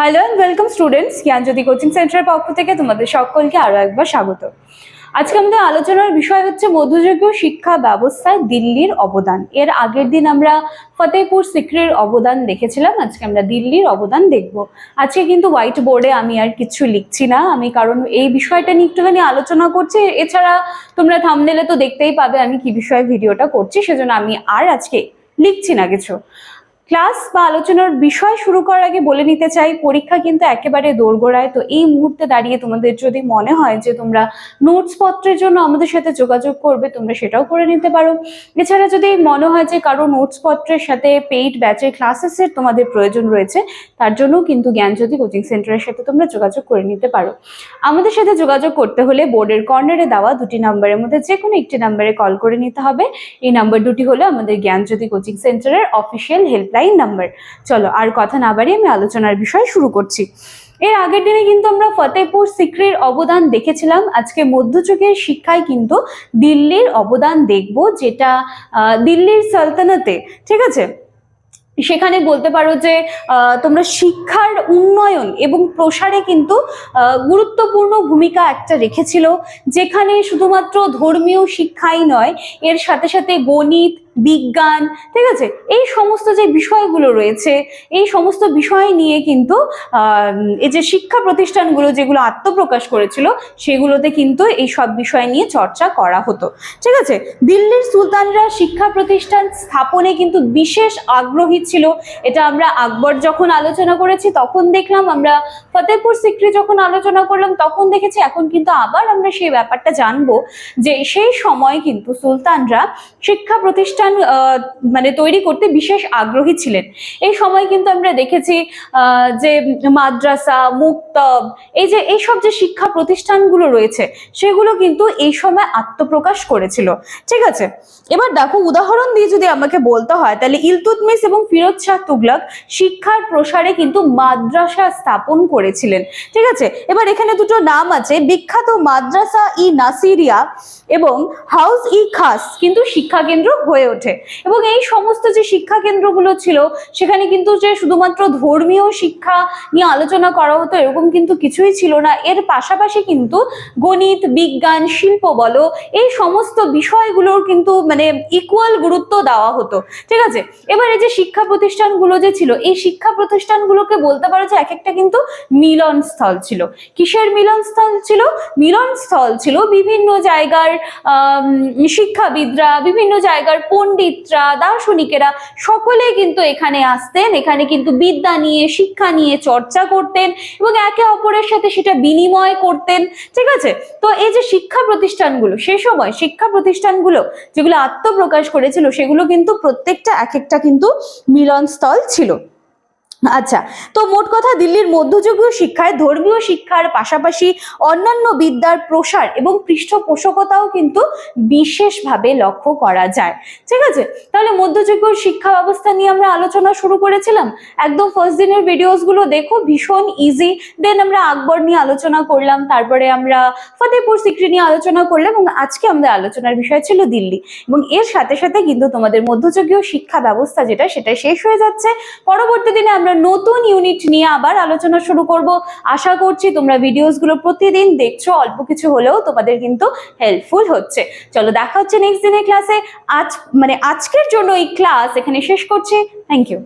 Hello and welcome students Gyanjyoti coaching সেন্টারের পক্ষ থেকে তোমাদের সকলকে আরও একবার স্বাগত। আজকে আমাদের আলোচনার বিষয় হচ্ছে মধ্যযুগীয় শিক্ষা ব্যবস্থায় দিল্লির অবদান। এর আগের দিন আমরা ফতেহপুর সিক্রির অবদান দেখেছিলাম, আজকে আমরা দিল্লির অবদান দেখব। আজকে কিন্তু হোয়াইট বোর্ডে আমি আর কিছু লিখছি না, আমি কারণ এই বিষয়টা নিয়ে একটুখানি আলোচনা করছি। এছাড়া তোমরা থামনেলে তো দেখতেই পাবে আমি কি বিষয়ে ভিডিওটা করছি, সেজন্য আমি আর আজকে লিখছি না কিছু। ক্লাস বা আলোচনার বিষয় শুরু করার আগে বলে নিতে চাই, পরীক্ষা কিন্তু একেবারে দোরগোড়ায়। তো এই মুহূর্তে দাঁড়িয়ে তোমাদের যদি মনে হয় যে তোমরা নোটস পত্রের জন্য আমাদের সাথে যোগাযোগ করবে, তোমরা সেটাও করে নিতে পারো। এছাড়া যদি মনে হয় যে কারও নোটস পত্রের সাথে পেইড ব্যাচের ক্লাসেসের তোমাদের প্রয়োজন রয়েছে, তার জন্য কিন্তু জ্ঞানজ্যোতি কোচিং সেন্টারের সাথে তোমরা যোগাযোগ করে নিতে পারো। আমাদের সাথে যোগাযোগ করতে হলে বোর্ডের কর্নারে দেওয়া দুটি নাম্বারের মধ্যে যে কোনো একটি নাম্বারে কল করে নিতে হবে। এই নাম্বার দুটি হলো আমাদের জ্ঞানজ্যোতি কোচিং সেন্টারের অফিসিয়াল হেল্পলাইন নাম্বার চলো, আর কথা না বাড়িয়ে আমি আলোচনার বিষয় শুরু করছি। এর আগের দিনে কিন্তু আমরা ফতেহপুর সিক্রির অবদান দেখেছিলাম। আজকে মধ্যযুগের শিক্ষায় কিন্তু দিল্লির অবদান দেখব, যেটা দিল্লির সালতানাতে, ঠিক আছে? সেখানে বলতে পারো যে তোমরা শিক্ষার উন্নয়ন এবং প্রসারে কিন্তু গুরুত্বপূর্ণ ভূমিকা একটা রেখেছিল, যেখানে শুধুমাত্র ধর্মীয় শিক্ষাই নয়, এর সাথে সাথে গণিত বিজ্ঞান, ঠিক আছে? এই সমস্ত যে বিষয়গুলো রয়েছে, এই সমস্ত বিষয় নিয়ে কিন্তু এই যে শিক্ষা প্রতিষ্ঠানগুলো যেগুলো আত্মপ্রকাশ করেছিল, সেগুলোতে কিন্তু এই সব বিষয় নিয়ে চর্চা করা হতো, ঠিক আছে? দিল্লির সুলতানরা শিক্ষা প্রতিষ্ঠান স্থাপনে কিন্তু বিশেষ আগ্রহী ছিল। এটা আমরা আকবর যখন আলোচনা করেছি, তখন দেখলাম আমরা, ফতেহপুর সিক্রি যখন আলোচনা করলাম, তখন দেখেছি এখন কিন্তু আবার আমরা সেই ব্যাপারটা জানব যে সেই সময় কিন্তু সুলতানরা শিক্ষা প্রতিষ্ঠান আহ, মানে তৈরি করতে বিশেষ আগ্রহী ছিলেন। এই সময় কিন্তু আমরা দেখেছি যে মাদ্রাসা মুক্তব এই যে এইসব যে শিক্ষা প্রতিষ্ঠানগুলো রয়েছে সেগুলো কিন্তু এই সময় আত্মপ্রকাশ করেছিল। ঠিক আছে? এবার দেখো উদাহরণ দিয়ে যদি আমাকে বলতে হয় তাহলে ইলতুতমিস এবং ফিরোজ শাহ তুগলক শিক্ষার প্রসারে কিন্তু মাদ্রাসা স্থাপন করেছিলেন। ঠিক আছে? এবার এখানে দুটো নাম আছে বিখ্যাত মাদ্রাসা ই নাসিরিয়া এবং হাউস ই খাস কিন্তু শিক্ষা কেন্দ্র হয়ে ওঠে। এবং এই সমস্ত যে শিক্ষা কেন্দ্রগুলো ছিল, সেখানে কিন্তু যে শুধুমাত্র ধর্মীয় শিক্ষা নিয়ে আলোচনা করা হতো, এরকম কিন্তু কিছুই ছিল না। এর পাশাপাশি কিন্তু গণিত, বিজ্ঞান, শিল্প বলো, এই সমস্ত বিষয়গুলোর কিন্তু মানে ইকুয়াল গুরুত্ব দেওয়া হতো। ঠিক আছে? এবার এই যে শিক্ষা প্রতিষ্ঠানগুলো যে ছিল, এই শিক্ষা প্রতিষ্ঠানগুলোকে বলতে পারো যে এক একটা কিন্তু মিলন স্থল ছিল। কিসের মিলন স্থল ছিল? মিলন স্থল ছিল বিভিন্ন জায়গার শিক্ষাবিদরা বিভিন্ন জায়গার পণ্ডিতরা, দার্শনিকেরা সকলে কিন্তু এখানে আসতেন, এখানে কিন্তু বিদ্যা নিয়ে, শিক্ষা নিয়ে চর্চা করতেন এবং একে অপরের সাথে সেটা বিনিময় করতেন, ঠিক আছে? তো এই যে শিক্ষা প্রতিষ্ঠানগুলো, সে সময় শিক্ষা প্রতিষ্ঠানগুলো যেগুলো আত্মপ্রকাশ করেছিল, সেগুলো কিন্তু প্রত্যেকটা এক একটা কিন্তু মিলনস্থল ছিল। আচ্ছা তো মোট কথা দিল্লির মধ্যযুগীয় শিক্ষায় ধর্মীয় শিক্ষার পাশাপাশি অন্যান্য বিদ্যার প্রসার এবং পৃষ্ঠপোষকতাও কিন্তু বিশেষভাবে লক্ষ্য করা যায়। ঠিক আছে? তাহলে মধ্যযুগীয় শিক্ষা ব্যবস্থা নিয়ে আমরা আলোচনা শুরু করেছিলাম। একদম ফার্স্ট দিনের ভিডিওসগুলো দেখো, ভীষণ ইজি দেন আমরা আকবর নিয়ে আলোচনা করলাম, তারপরে আমরা ফতেহপুর সিক্রি নিয়ে আলোচনা করলাম এবং আজকে আমাদের আলোচনার বিষয় ছিল দিল্লি। এবং এর সাথে সাথে কিন্তু তোমাদের মধ্যযুগীয় শিক্ষা ব্যবস্থা যেটা, সেটা শেষ হয়ে যাচ্ছে। পরবর্তী দিনে আমরা নতুন ইউনিট নিয়ে আবার আলোচনা শুরু করব। আশা করছি তোমরা ভিডিওসগুলো প্রতিদিন দেখছ, অল্প কিছু হলেও তোমাদের কিন্তু হেল্পফুল হচ্ছে। চলো দেখা হচ্ছে নেক্সট দিনের ক্লাসে আজ মানে আজকের জন্য এই ক্লাস এখানে শেষ করছি। Thank you